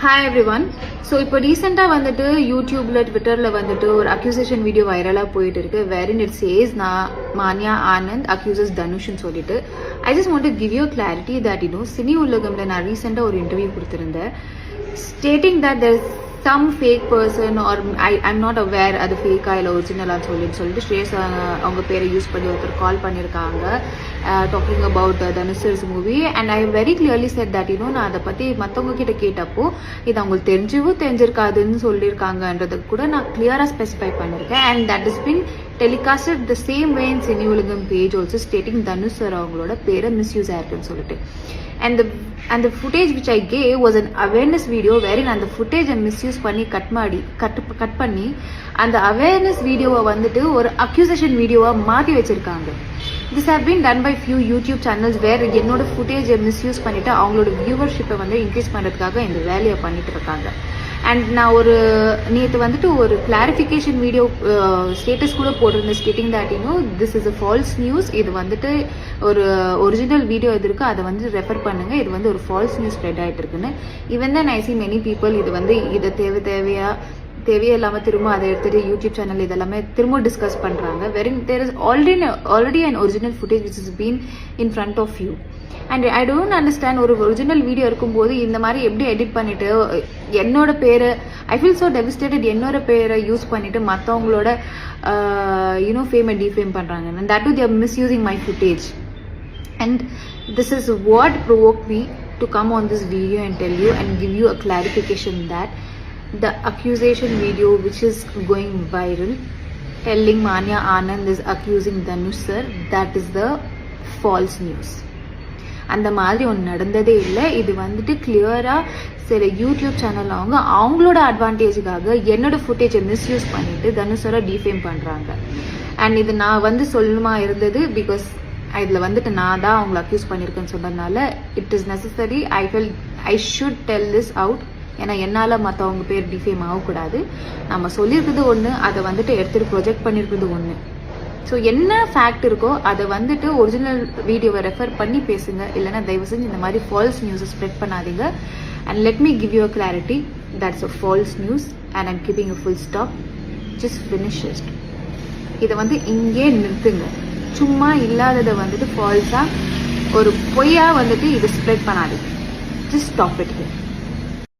Hi every one so இப்போ ரீசெண்டாக வந்துட்டு யூடியூப்பில் ட்விட்டரில் வந்துட்டு ஒரு அக்யூசேஷன் வீடியோ வைரலாக போயிட்டு இருக்கு வெரின் இட் சேஸ் நான் மானியா ஆனந்த் அக்யூசஸ் தனுஷ்னு சொல்லிட்டு. I just want to give you clarity that இன்னும் சினி உலகம்ல நான் ரீசெண்டாக ஒரு இன்டர்வியூ கொடுத்துருந்தேன். Stating that there some fake person are I I'm not aware அது ஃபேக்கா இல்லை ஒரிஜினலாக சொல்லிட்டு சொல்லிட்டு ஸ்ரேஸ் அவங்க பேரை யூஸ் பண்ணி ஒருத்தர் கால் பண்ணியிருக்காங்க talking about தனுசர்ஸ் movie and I very clearly said that இன்னும் நான் அதை பற்றி மற்றவங்க கிட்ட கேட்டப்போ இது அவங்களுக்கு தெரிஞ்சவும் தெரிஞ்சிருக்காதுன்னு சொல்லியிருக்காங்கன்றதுக்கு கூட நான் கிளியராக ஸ்பெசிஃபை பண்ணியிருக்கேன் and that is been telecasted the same way in Cini Ulagam page also stating Dhanush sir அவங்களோட பேரை மிஸ்யூஸ் ஆயிருக்குன்னு சொல்லிட்டு. அண்ட் அந்த footage which I gave was an awareness video wherein அந்த ஃபுட்டேஜை மிஸ்யூஸ் பண்ணி கட் மாடி கட் கட் பண்ணி அந்த அவேர்னஸ் வீடியோவை வந்துட்டு ஒரு அக்யூசேஷன் வீடியோவாக மாற்றி வச்சிருக்காங்க. This have been done by few YouTube channels வேறு என்னோட ஃபுட்டேஜை மிஸ்யூஸ் பண்ணிவிட்டு அவங்களோட வியூவர்ஷிப்பை வந்து இன்க்ரீஸ் பண்ணுறதுக்காக இந்த வேலையை பண்ணிட்டு இருக்காங்க. அண்ட் நான் ஒரு நேற்று வந்துட்டு ஒரு கிளாரிஃபிகேஷன் வீடியோ ஸ்டேட்டஸ் கூட போட்டிருந்தேன் ஸ்டேட்டிங் தட் இன்னும் this is a false news இது வந்துட்டு ஒரு ஒரிஜினல் வீடியோ எது இருக்குது அதை வந்து ரெஃபர் பண்ணுங்க. இது வந்து ஒரு ஃபால்ஸ் நியூஸ் ஸ்ப்ரெட் ஆகிட்டு இருக்குன்னு. ஈவன் தான் ஐ சி மெனி பீப்புள் இது வந்து இதை தேவை தேவையா தேவையே இல்லாமல் திரும்ப அதை எடுத்துட்டு யூடியூப் சேனல் இதெல்லாமே திரும்ப டிஸ்கஸ் பண்ணுறாங்க very there is already already and original footage which is been in front of you and I don't understand ஒரு ஒரிஜினல் வீடியோ இருக்கும்போது இந்த மாதிரி எப்படி எடிட் பண்ணிட்டு என்னோட பேரை ஐ ஃபீல் ஸோ டெவிஸ்டேட்டட் என்னோட பேரை யூஸ் பண்ணிட்டு மற்றவங்களோட யூனோ ஃபேமை டிஃபேம் பண்ணுறாங்க and that too they're misusing my footage and this is what provoke me to come on this video and tell you and give you a clarification that the accusation video which is going viral telling Manya Anand is accusing Dhanush sir that is the false news. அந்த மாதிரி ஒன்று நடந்ததே இல்லை. இது வந்துட்டு கிளியராக சில YouTube channel அவங்க அவங்களோட அட்வான்டேஜுக்காக என்னோடய ஃபுட்டேஜை மிஸ்யூஸ் பண்ணிவிட்டு தனுஷரை டிஃபேம் பண்ணுறாங்க அண்ட் இது நான் வந்து சொல்லுமா இருந்தது? பிகாஸ் இதில் வந்துட்டு நான் தான் அவங்களை அக்யூஸ் பண்ணியிருக்கேன்னு சொன்னதுனால it is necessary I fell I should tell this out ஏன்னா என்னால் மற்றவங்க பேர் டிஃபேம் ஆகக்கூடாது. நம்ம சொல்லியிருக்கிறது ஒன்று அதை வந்துட்டு எடுத்துகிட்டு ப்ரொஜெக்ட் பண்ணியிருக்கிறது ஒன்று ஸோ என்ன ஃபேக்ட் இருக்கோ அதை வந்துட்டு ஒரிஜினல் வீடியோவை ரெஃபர் பண்ணி பேசுங்க. இல்லைன்னா தயவு செஞ்சு இந்த மாதிரி ஃபால்ஸ் நியூஸை ஸ்ப்ரெட் பண்ணாதீங்க. And let me give you a clarity that's a false news and I'm giving a full stop just finish இதை வந்து இங்கே நிறுத்துங்க. சும்மா இல்லாததை வந்துட்டு ஃபால்ஸாக ஒரு பொய்யாக வந்துட்டு இதை ஸ்ப்ரெட் பண்ணாதீங்க. Just stop it